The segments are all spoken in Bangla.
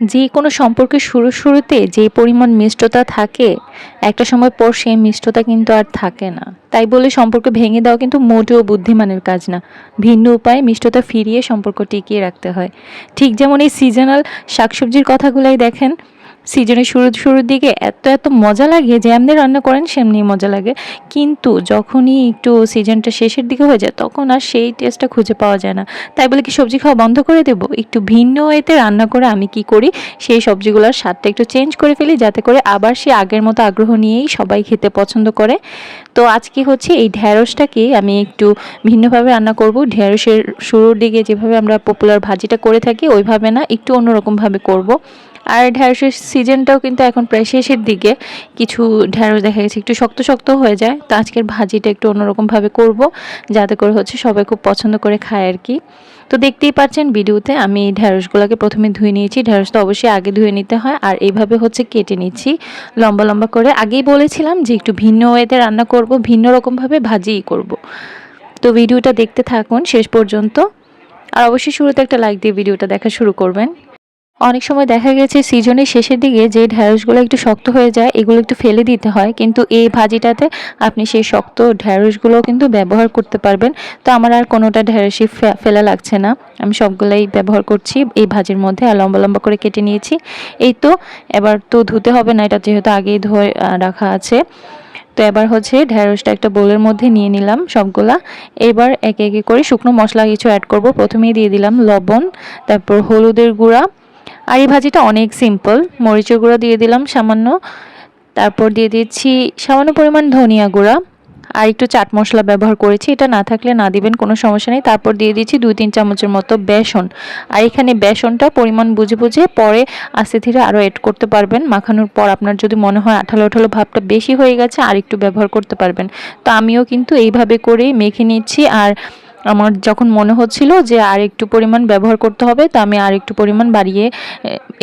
যে কোনো সম্পর্কের শুরু শুরুতে যে পরিমাণ মিষ্টতা থাকে, একটা সময় পর সেই মিষ্টতা কিন্তু আর থাকে না। তাই বলে সম্পর্ক ভেঙে দেওয়া কিন্তু মোটেও বুদ্ধিমানের কাজ না। ভিন্ন উপায়ে মিষ্টতা ফিরিয়ে সম্পর্ক টিকিয়ে রাখতে হয়। ঠিক যেমন এই সিজনাল শাকসবজির কথাগুলাই দেখেন সিজনের শুরু শুরুর দিকে এত এত মজা লাগে যে যেমনি রান্না করেন সেমনি মজা লাগে। কিন্তু যখনই একটু সিজনটা শেষের দিকে হয়ে যায়, তখন আর সেই টেস্টটা খুঁজে পাওয়া যায় না। তাই বলে কি সবজি খাওয়া বন্ধ করে দেবো? একটু ভিন্ন এতে রান্না করে আমি কি করি? সেই সবজিগুলোর স্বাদটা একটু চেঞ্জ করে ফেলি, যাতে করে আবার সে আগের মতো আগ্রহ নিয়েই সবাই খেতে পছন্দ করে। তো আজকে হচ্ছে এই ঢ্যাঁড়সটাকে আমি একটু ভিন্নভাবে রান্না করব। ঢ্যাঁড়সের শুরুর দিকে যেভাবে আমরা পপুলার ভাজিটা করে থাকি, ওইভাবে না, একটু অন্যরকমভাবে করব। আর ঢ্যাঁড়সের সিজনটাও কিন্তু এখন প্রায় শেষের দিকে। কিছু ঢ্যাঁড়স দেখা গেছে একটু শক্ত শক্ত হয়ে যায়, তো আজকের ভাজিটা একটু অন্যরকমভাবে করব, যাতে করে হচ্ছে সবাই খুব পছন্দ করে খায় আর কি। তো দেখতেই পাচ্ছেন ভিডিওতে আমি ঢ্যাঁড়সগুলোকে প্রথমে ধুয়ে নিয়েছি, ঢ্যাঁড়স তো অবশ্যই আগে ধুয়ে নিতে হয়, আর এইভাবে হচ্ছে কেটে নিচ্ছি, লম্বা লম্বা করে। আগেই বলেছিলাম যে একটু ভিন্ন ওয়েতে রান্না করব, ভিন্ন রকমভাবে ভাজিই করব। তো ভিডিওটা দেখতে থাকুন শেষ পর্যন্ত, আর অবশ্যই শুরুতে একটা লাইক দিয়ে ভিডিওটা দেখা শুরু করবেন। অনেক সময় দেখা গেছে সিজনের শেষের দিকে যে ঢ্যাঁড়সগুলো একটু শক্ত হয়ে যায়, এগুলো একটু ফেলে দিতে হয়। কিন্তু এই ভাজিটাতে আপনি সেই শক্ত ঢ্যাঁড়সগুলো কিন্তু ব্যবহার করতে পারবেন। তো আমার আর কোনোটা ঢ্যাঁড়সই ফেলা লাগছে না। আমি সবগুলোই ব্যবহার করছি, এই ভাজির মধ্যে আর লম্বা লম্বা করে কেটে নিয়েছি। এই তো, এবার তো ধুতে হবে না, এটা যেহেতু আগেই ধুয়ে রাখা আছে। তো এবার হচ্ছে ঢ্যাঁড়সটা একটা বোলের মধ্যে নিয়ে নিলাম সবগুলা। এবার একে একে করে শুকনো মশলা কিছু অ্যাড করব। প্রথমেই দিয়ে দিলাম লবণ, তারপর হলুদের গুঁড়া আর এই ভাজিটা অনেক সিম্পল মরিচের গুঁড়ো দিয়ে দিলাম সামান্য। তারপর দিয়ে দিচ্ছি সামান্য পরিমাণ ধনিয়া গুঁড়া। আর একটু চাট মশলা ব্যবহার করেছি। এটা না থাকলে না দিবেন, কোনো সমস্যা নেই। তারপর দিয়ে দিচ্ছি দুই তিন চামচের মতো বেসন। আর এখানে বেসনটা পরিমাণ বুঝে বুঝে পরে আস্তে ধীরে আরও এড করতে পারবেন। মাখানোর পর আপনার যদি মনে হয় আঠালো আঠালো ভাবটা বেশি হয়ে গেছে, আর একটু ব্যবহার করতে পারবেন। তো আমিও কিন্তু এইভাবে করেই মেখে নিচ্ছি। আর আমার যখন মনে হচ্ছিল যে আর একটু পরিমাণ ব্যবহার করতে হবে, তো আমি আর একটু পরিমাণ বাড়িয়ে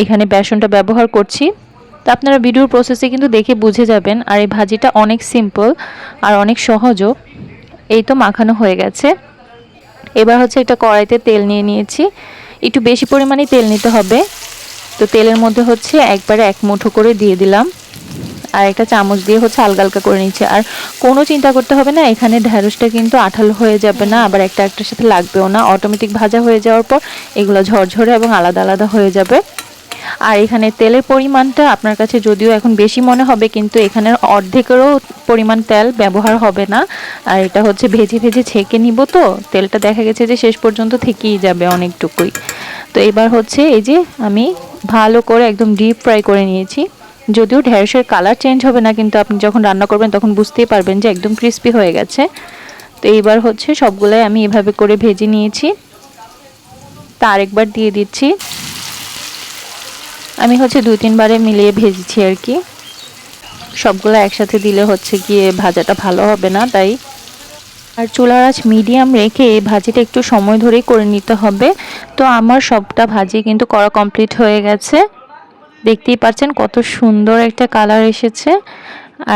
এখানে বেসনটা ব্যবহার করছি। তো আপনারা ভিডিওর প্রসেসে কিন্তু দেখে বুঝে যাবেন, আর এই ভাজিটা অনেক সিম্পল আর অনেক সহজও। এই তো মাখানো হয়ে গেছে। এবার হচ্ছে একটা কড়াইতে তেল নিয়ে নিয়েছি। একটু বেশি পরিমাণে তেল নিতে হবে। তো তেলের মধ্যে হচ্ছে একবারে এক মুঠো করে দিয়ে দিলাম। আর একটা চামচ দিয়ে হচ্ছে আলগা আলগা করে নিচ্ছে। আর কোনো চিন্তা করতে হবে না, এখানে ঢ্যাঁড়সটা কিন্তু আঠালো হয়ে যাবে না, আবার একটা একটার সাথে লাগবেও না। অটোমেটিক ভাজা হয়ে যাওয়ার পর এগুলো ঝরঝরে এবং আলাদা আলাদা হয়ে যাবে। আর এখানে তেলের পরিমাণটা আপনার কাছে যদিও এখন বেশি মনে হবে, কিন্তু এখানের অর্ধেকেরও পরিমাণ তেল ব্যবহার হবে না। আর এটা হচ্ছে ভেজে ভেজে ছেঁকে নিব তো, তেলটা দেখা গেছে যে শেষ পর্যন্ত থেকেই যাবে অনেকটুকুই। তো এবার হচ্ছে এই যে আমি ভালো করে একদম ডিপ ফ্রাই করে নিয়েছি। যদিও ঢেঁড়সের কালার চেঞ্জ হবে না, কিন্তু আপনি যখন রান্না করবেন তখন বুঝতেই পারবেন যে একদম ক্রিস্পি হয়ে গেছে। তো এইবার হচ্ছে সবগুলাই আমি এভাবে করে ভেজে নিয়েছি। তা আরেকবার দিয়ে দিচ্ছি। আমি হচ্ছে দুই তিনবারে মিলিয়ে ভেজেছি আর কি। সবগুলো একসাথে দিলে হচ্ছে গিয়ে ভাজাটা ভালো হবে না, তাই। আর চুলার আঁচ মিডিয়াম রেখে ভাজিটা একটু সময় ধরেই করে নিতে হবে। তো আমার সবটা ভাজি কিন্তু করা কমপ্লিট হয়ে গেছে। দেখতেই পাচ্ছেন কত সুন্দর একটা কালার এসেছে।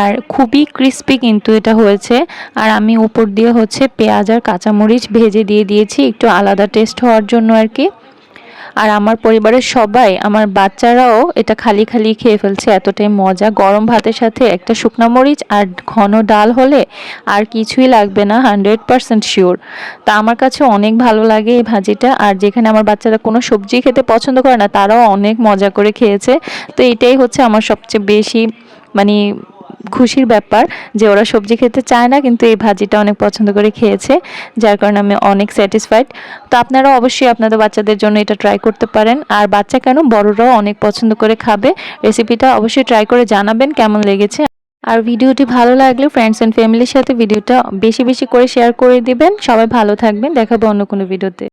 আর খুবই ক্রিস্পি কিন্তু এটা হয়েছে। আর আমি উপর দিয়ে হচ্ছে পেঁয়াজ আর কাঁচামরিচ ভেজে দিয়ে দিয়েছি। একটু আলাদা টেস্ট হওয়ার জন্য আর কি। আর আমার পরিবারের সবাই, আমার বাচ্চারাও এটা খালি খালি খেয়ে ফেলছে, এতটাই মজা। গরম ভাতের সাথে একটা শুকনো মরিচ আর ঘন ডাল হলে আর কিছুই লাগবে না, হান্ড্রেড পারসেন্ট শিওর। তা আমার কাছে অনেক ভালো লাগে এই ভাজিটা, আর যেখানে আমার বাচ্চারা কোনো সবজি খেতে পছন্দ করে না, তারাও অনেক মজা করে খেয়েছে। তো এটাই হচ্ছে আমার সবচেয়ে বেশি মানে খুশির ব্যাপার যে ওরা সবজি খেতে চায় না, কিন্তু এই ভাজিটা অনেক পছন্দ করে খেয়েছে, যার কারণে আমি অনেক স্যাটিসফাইড তো আপনারা অবশ্যই আপনাদের বাচ্চাদের জন্য এটা ট্রাই করতে পারেন। আর বাচ্চা কেন? বড়রাও অনেক পছন্দ করে খাবে। রেসিপিটা অবশ্যই ট্রাই করে জানাবেন কেমন লেগেছে। আর ভিডিওটি ভালো লাগলে ফ্রেন্ডস অ্যান্ড ফ্যামিলির সাথে ভিডিওটা বেশি বেশি করে শেয়ার করে দিবেন। সবাই ভালো থাকবেন। দেখাবো অন্য কোনো ভিডিওতে